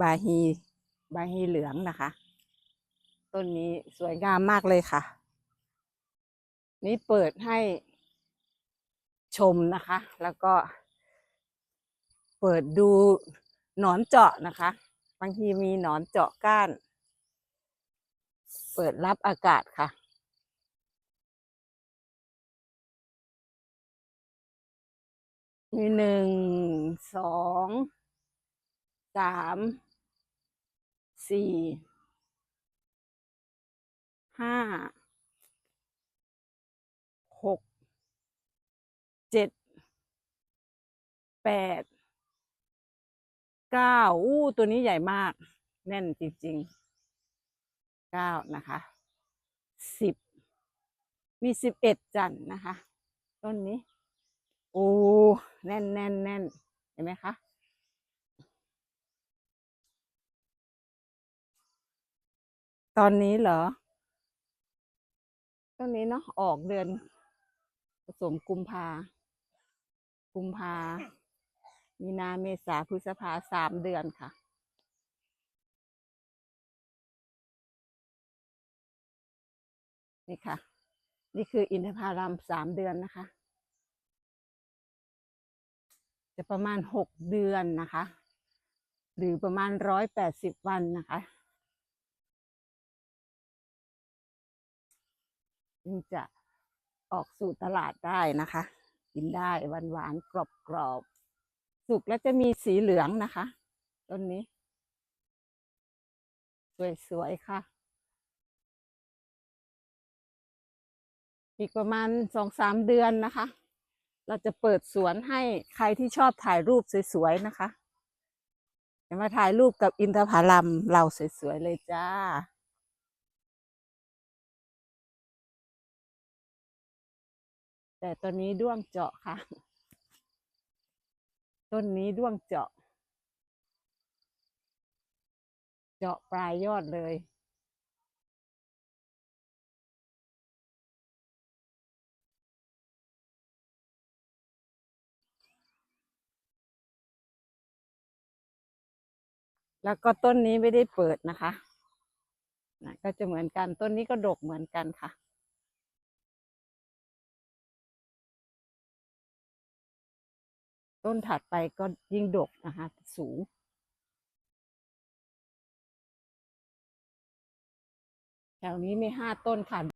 บาฮีบาฮีเหลืองนะคะ ต้นนี้สวยงามมากเลยค่ะ นี่เปิดให้ชมนะคะ แล้วก็ เปิดดูหนอนเจาะนะคะ บางทีมีหนอนเจาะก้าน เปิดรับอากาศค่ะมีหนึ่งสอง สามสี่ห้าหกเจ็ดแปดเก้าอู้ตัวนี้ใหญ่มาก แน่นจริงๆเก้านะคะสิบมีสิบเอ็ดจันนะคะ ต้นนี้ โอ้ แน่นแน่นแน่นเห็นไหมคะ ตอนนี้เหรอต้นนี้เนาะออกเดือนผสมกุมภากุมภามีนาเมษาพฤษภาสามเดือนค่ะ นี่ค่ะ นี่คืออินทผลัมสามเดือนนะคะ จะประมาณหกเดือนนะคะ หรือประมาณร้อยแปดสิบวันนะคะ จึงจะออกสู่ตลาดได้นะคะ กินได้หวานหวานกรอบกรอบๆสุกแล้วจะมีสีเหลืองนะคะต้นนี้ สวยๆค่ะ อีกประมาณสองสามเดือนนะคะ เราจะเปิดสวนให้ใครที่ชอบถ่ายรูปสวยๆนะคะจะมาถ่ายรูปกับอินทผลัมเราสวยๆเลยจ้า แต่ตอนนี้ด้วงเจาะค่ะ ต้นนี้ด้วงเจาะ เจาะปลายยอดเลย แล้วก็ต้นนี้ไม่ได้เปิดนะคะนะก็จะเหมือนกันต้นนี้ก็ดกเหมือนกันค่ะ ต้นถัดไปก็ยิ่งดกนะคะสูง แถวนี้มีห้าต้นค่ะ